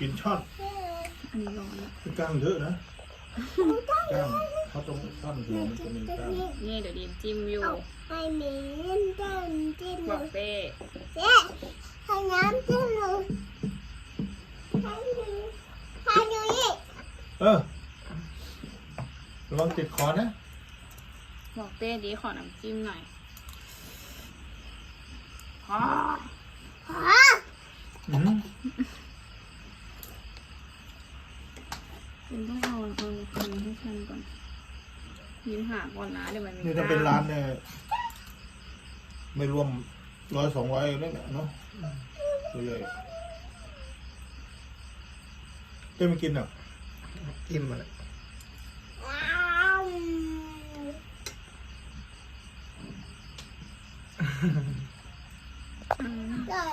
กินช่อนอันนี้ร้อนอะกล้างเยอะนะกล้างเขาตรงท่อนหัวมันจะมีกล้างนี่เดี๋ยวดีมจิ้มอยู่ให้หมีเล่นเต้นจิ้มบอกเป้เจ๊ให้น้ำจิ้มหนูให้หนูให้หนูอีกเออระวังติดคอนะ บอกเป้ดีขอน้ำจิ้มหน่อยอ๋อ ขอ อืม คุณต้องเอาเอาคนให้ฉันก่อนยิ้มหาก่อนนะเดี๋ยวมันมีนี่ถ้าเป็นร้านเนี่ยไม่รวมร้อยสองร้อยนั่นแหละเนาะตัวใหญ่เต้ไม่กินอะจิ้มมาเลยอ้าวอืมได้